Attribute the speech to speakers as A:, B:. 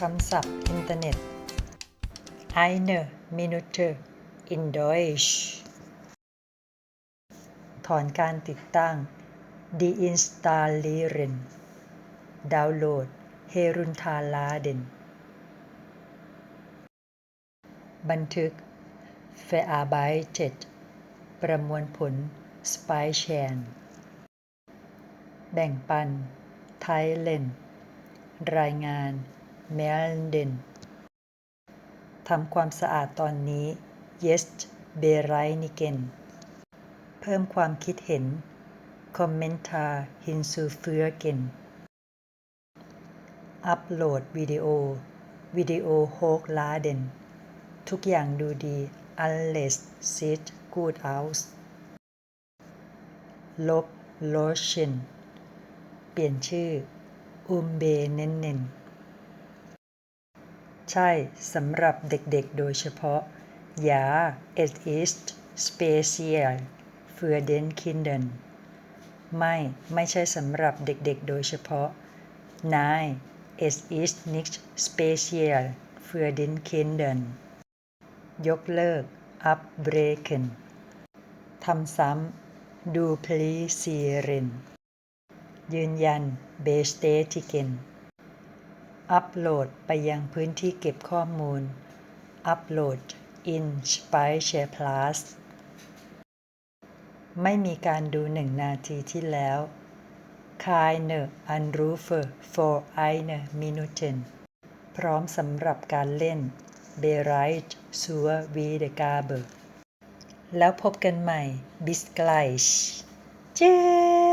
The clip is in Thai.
A: คำศัพท์อินเทอร์เน็ต Eine Minute in Deutsch ถอนการติดตั้ง deinstallieren ดาวน์โหลด herunterladen บันทึก verarbeitet ประมวลผล speichern แบ่งปัน teilen รายงาน แมลนเดนทำความสะอาดตอนนี้ Jetzt bereinigen เพิ่มความคิดเห็น Kommentar hinzufügen อัปโหลดวิดีโอ วิดีโอโฮกลาเดนทุกอย่างดูดี Alles sieht gut aus ลบ Lotion เปลี่ยนชื่อ Umbenennen ใช่สำหรับเด็กๆโดยเฉพาะ Ja es ist speziell für den Kindern ไม่ ไม่ใช่สำหรับเด็กๆโดยเฉพาะ Nein es ist nicht speziell für den Kindern ยกเลิก abbrechen ทำซ้ำ duplizieren ยืนยัน bestätigen อัปโหลดไปยังพื้นที่เก็บข้อมูล อัปโหลด in Speicherplatz ไม่มีการดูหนึ่งนาทีที่แล้ว keine Anrufe for eine Minuten พร้อมสำหรับการเล่น bereit zur Wiedergabe แล้วพบกันใหม่ bis gleich เจ้